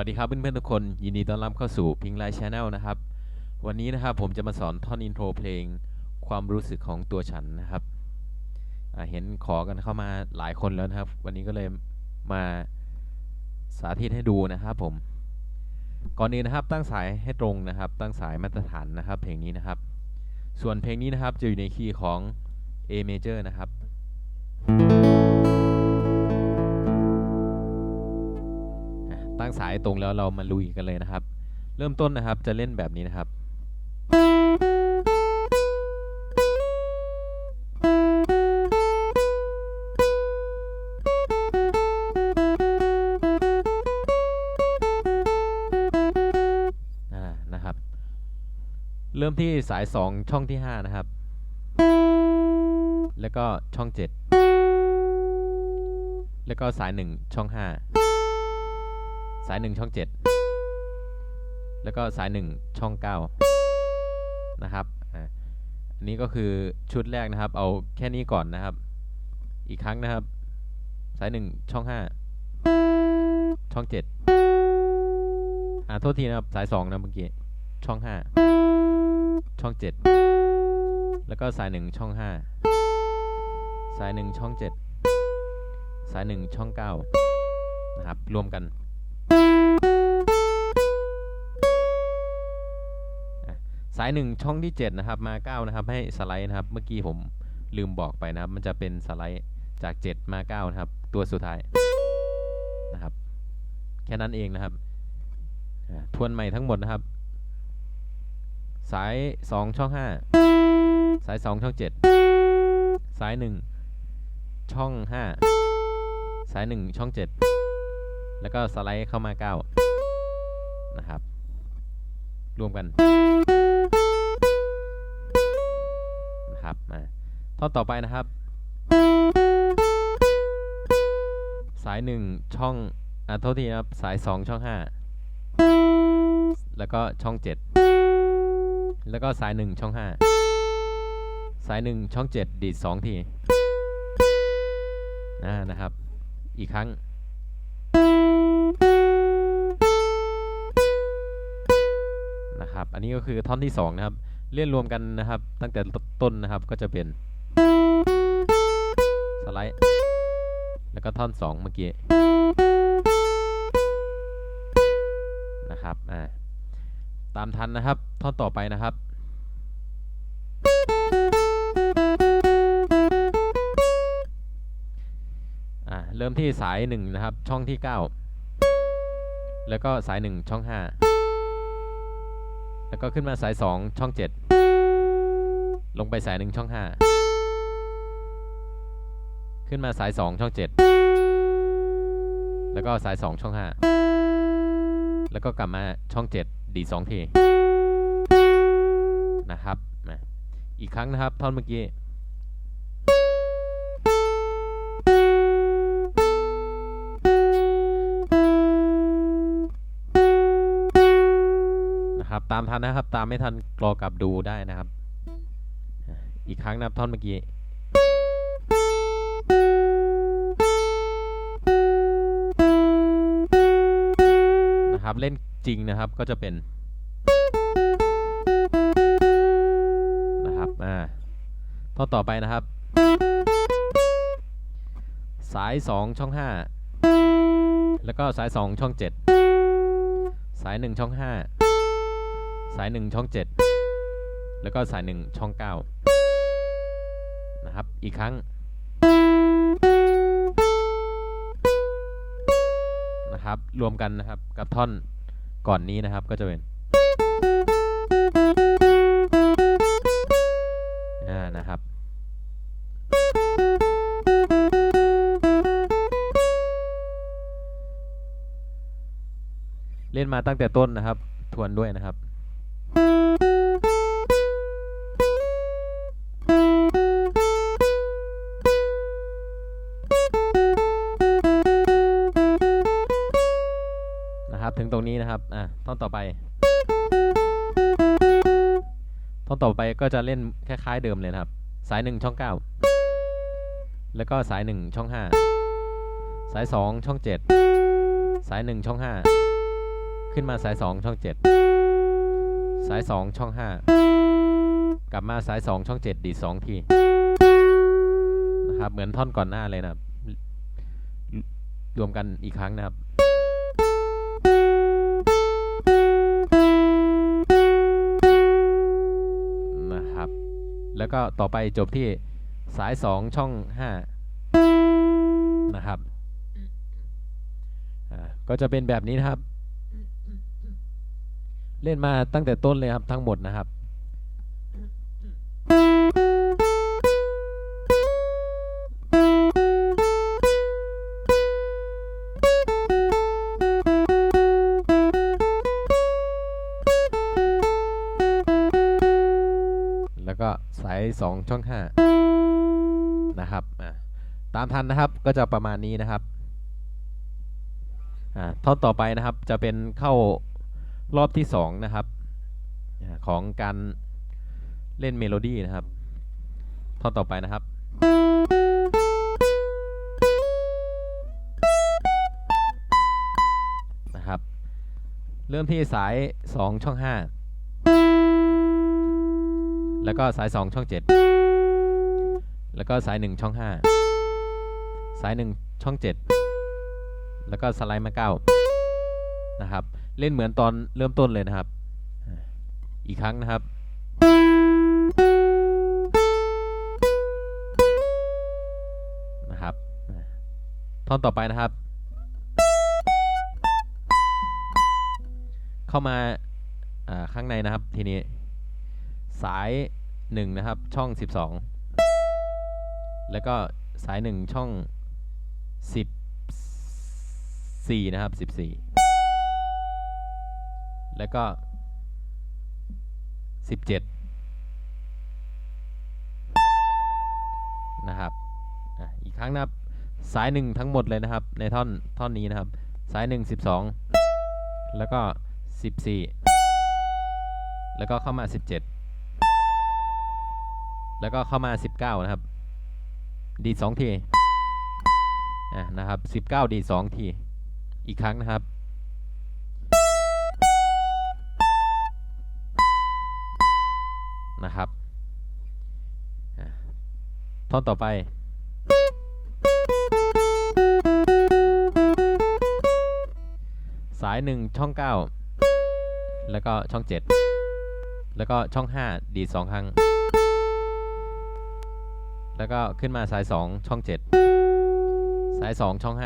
สวัสดีครับเพื่อนๆทุกคน ยินดีต้อนรับเข้าสู่พิงไลท์ชาแนลนะครับ วันนี้นะครับผมจะมาสอนท่อนอินโทรเพลงความรู้สึกของตัวฉันนะครับเห็นขอกันเข้ามาหลายคนแล้วนะครับ วันนี้ก็เลยมาสาธิตให้ดูนะครับผม ก่อนอื่นนะครับตั้งสายให้ตรงนะครับ ตั้งสายมาตรฐานนะครับเพลงนี้นะครับ ส่วนเพลงนี้นะครับจะอยู่ในคีย์ของ A major นะครับ อะตั้งสายตรงแล้วเรามาลุยกันเลยนะครับ เริ่มต้นนะครับจะเล่นแบบนี้นะครับอ่านะครับ เริ่มที่สาย 2 ช่องที่ 5 นะครับ แล้วก็ช่อง 7 แล้วก็สาย 1 ช่อง 5 สาย1ช่อง7แล้วก็สาย1ช่อง9นะครับอันนี้ก็คือชุดแรกนะครับ เอาแค่นี้ก่อนนะครับ อีกครั้งนะครับ สาย1ช่อง5ช่อง7อ่าโทษทีนะครับ สาย2นะเมื่อกี้ช่อง5ช่อง7แล้วก็สาย1ช่อง5สาย1ช่อง7สาย1ช่อง9นะครับ รวมกัน สาย1ช่องที่ 7 นะครับ มา 9 นะครับ ให้สไลด์นะครับ เมื่อกี้ผมลืมบอกไปนะครับ มันจะเป็นสไลด์จาก 7 มา 9 นะครับ ตัวสุดท้ายนะครับ แค่นั้นเองนะครับ ทวนใหม่ทั้งหมดนะครับ สาย 2 ช่อง 5 สาย 2 ช่อง 7 สาย 1 ช่อง 5 สาย 1 ช่อง 7 แล้วก็สไลด์เข้ามา 9 นะครับ รวมกัน ท่อนต่อไปนะครับ สาย 1 ช่องอ่าโทษทีนะครับ สาย 2 ช่อง 5 แล้วก็ช่อง 7 แล้วก็สาย 1 ช่อง 5 สาย 1 ช่อง 7 ดีด 2 ทีอ่านะครับ อีกครั้งนะครับ อันนี้ก็คือท่อนที่ 2 นะครับเล่นรวมกันนะครับ ตั้งแต่ต้นนะครับก็จะเป็น สไลด์ แล้วก็ท่อน 2 เมื่อกี้ นะครับ อ่า ตามทันนะครับ ท่อนต่อไปนะครับ อ่า เริ่มที่สาย 1 นะครับ ช่องที่ 9 แล้วก็สาย 1 ช่อง 5 แล้วก็ขึ้นมาสาย 2 ช่อง 7 ลงไปสาย 1 ช่อง 5 ขึ้นมาสาย 2 ช่อง 7 แล้วก็สาย 2 ช่อง 5 แล้วก็กลับมาช่อง 7 ดี2ทีนะครับมาอีกครั้งนะครับท่อนเมื่อกี้นะครับตามทันนะครับ ตามไม่ทันกรอกลับดูได้นะครับ อีกครั้งนะครับท่อนเมื่อกี้ นะครับ เล่นจริงนะครับก็จะเป็นนะครับอ่าท่อนต่อไปนะครับ สาย 2 ช่อง 5 แล้วก็สาย 2 ช่อง 7 สาย 1 ช่อง 5 สาย 1 ช่อง 7 แล้วก็สาย 1 ช่อง 9 นะครับ อีกครั้ง นะครับ รวมกันนะครับกับท่อนก่อนนี้นะครับก็จะเป็นอ่านะครับเล่นมาตั้งแต่ต้นนะครับ ทวนด้วยนะครับนะครับ นี้นะครับอะท่อนต่อไป ท่อนต่อไปก็จะเล่นคล้ายๆเดิมเลยนะครับ สายหนึ่งช่องเก้าแล้วก็สายหนึ่งช่องห้าสายสองช่องเจ็ดสายหนึ่งช่องห้าขึ้นมาสายสองช่องเจ็ดสายสองช่องห้ากลับมาสายสองช่องเจ็ดดีสองทีนะครับเหมือนท่อนก่อนหน้าเลยนะครับรวมกันอีกครั้งนะครับ แล้วก็ต่อไปจบที่สายสองช่องห้านะครับอ่าก็จะเป็นแบบนี้นะครับ เล่นมาตั้งแต่ต้นเลยครับทั้งหมดนะครับ 2 ช่อง 5 นะครับตามทันนะครับก็จะประมาณนี้นะครับท่อนต่อไปนะครับจะเป็นเข้ารอบที่ 2 นะครับของการเล่นเมโลดี้นะครับ ท่อนต่อไปนะครับนะครับ เริ่มที่สาย 2 ช่อง 5 แล้วก็สาย 2 ช่อง 7 แล้วก็สาย 1 ช่อง 5 สาย 1 ช่อง 7 แล้วก็สไลด์มา9นะครับ เล่นเหมือนตอนเริ่มต้นเลยนะครับ อีกครั้งนะครับนะครับท่อนต่อไปนะครับ เข้ามาอ่าข้างในนะครับทีนี้ สายหนึ่งนะครับช่อง 12 แล้วก็สายหนึ่งช่อง 14 นะครับ 14 แล้วก็ 17 นะครับอีกครั้งนะครับสายหนึ่งทั้งหมดเลยนะครับ ในท่อนท่อนนี้นะครับ สายหนึ่ง12 แล้วก็ 14 แล้วก็เข้ามา 17 แล้วก็เข้ามา 19 นะครับ ดีดสองทีอะนะครับ 19 ดีดสองที อีกครั้งนะครับนะครับท่อนต่อไปสายหนึ่งช่อง 9 แล้วก็ช่อง 7 แล้วก็ช่อง 5 ดีดสองครั้ง แล้วก็ขึ้นมาสาย 2 ช่อง 7 สาย 2 ช่อง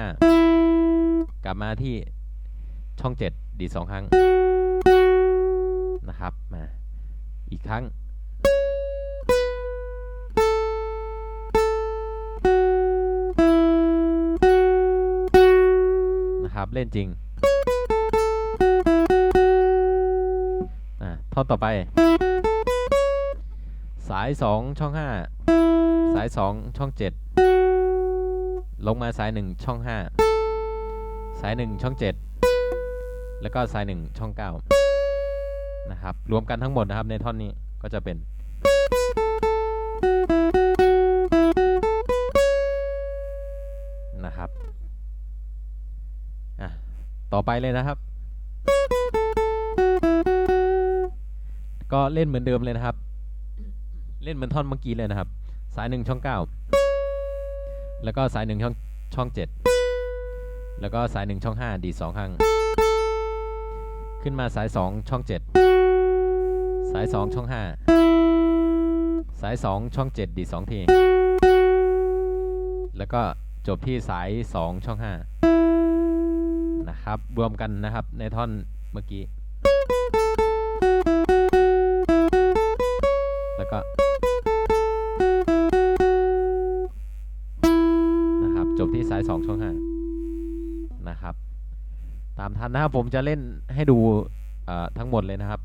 5 กลับมาที่ช่อง 7 ดีดสองครั้งนะครับมาอีกครั้ง นะครับเล่นจริงอะท่อนต่อไป สาย 2 ช่อง 5 สาย 2 ช่อง 7 ลงมาสาย 1 ช่อง 5 สาย 1 ช่อง 7 แล้วก็สาย 1 ช่อง 9 นะครับ รวมกันทั้งหมดนะครับในท่อนนี้ก็จะเป็นนะครับอะต่อไปเลยนะครับ ก็เล่นเหมือนเดิมเลยนะครับ เล่นเหมือนท่อนเมื่อกี้เลยนะครับ สายหนึ่งช่องเก้าแล้วก็สายหนึ่งช่องช่องเจ็ดแล้วก็สายหนึ่งช่องห้าดีสองครั้ง ขึ้นมาสายสองช่องเจ็ดสายสองช่องห้าสายสองช่องเจ็ดดีสองทีแล้วก็จบที่สายสองช่องห้านะครับ รวมกันนะครับในท่อนเมื่อกี้ แล้วก็ สองช่องห้านะครับ ตามทันนะครับผมจะเล่นให้ดูทั้งหมดเลยนะครับ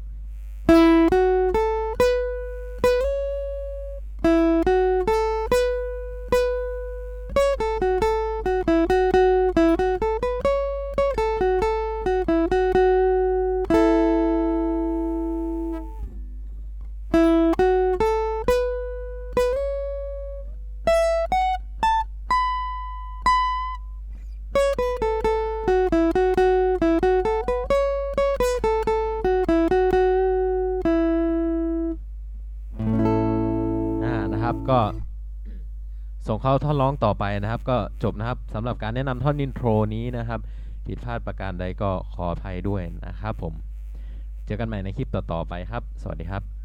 ส่งเข้าท่อนร้องต่อไปนะครับ ก็จบนะครับสำหรับการแนะนำท่อนอินโทรนี้นะครับผิดพลาดประการใดก็ขออภัยด้วยนะครับผม เจอกันใหม่ในคลิปต่อๆไปครับ สวัสดีครับ